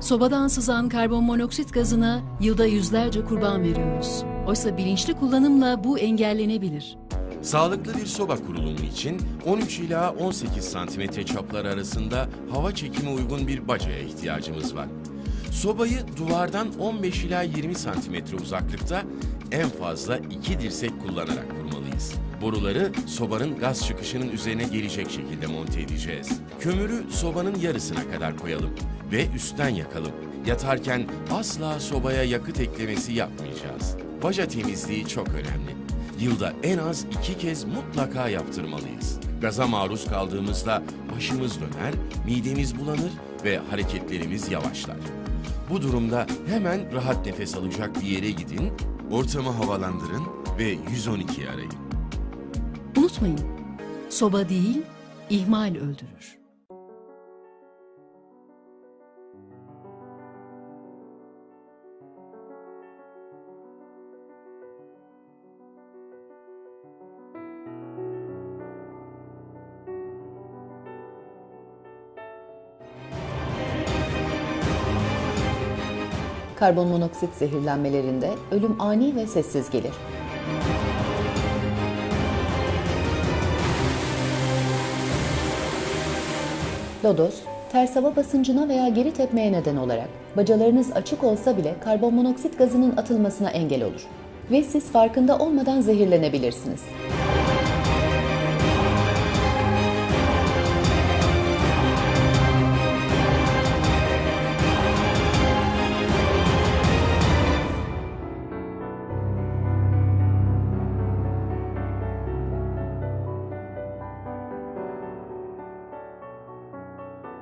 Sobadan sızan karbon monoksit gazına yılda yüzlerce kurban veriyoruz. Oysa bilinçli kullanımla bu engellenebilir. Sağlıklı bir soba kurulumu için 13 ila 18 santimetre çaplar arasında hava çekimi uygun bir bacaya ihtiyacımız var. Sobayı duvardan 15 ila 20 santimetre uzaklıkta en fazla iki dirsek kullanarak kurmalıyız. Boruları sobanın gaz çıkışının üzerine gelecek şekilde monte edeceğiz. Kömürü sobanın yarısına kadar koyalım ve üstten yakalım. Yatarken asla sobaya yakıt eklemesi yapmayacağız. Baca temizliği çok önemli. Yılda en az iki kez mutlaka yaptırmalıyız. Gaza maruz kaldığımızda başımız döner, midemiz bulanır ve hareketlerimiz yavaşlar. Bu durumda hemen rahat nefes alacak bir yere gidin, ortamı havalandırın ve 112'yi arayın. Unutmayın, soba değil, ihmal öldürür. Karbonmonoksit zehirlenmelerinde ölüm ani ve sessiz gelir. Lodos, ters hava basıncına veya geri tepmeye neden olarak bacalarınız açık olsa bile karbonmonoksit gazının atılmasına engel olur ve siz farkında olmadan zehirlenebilirsiniz.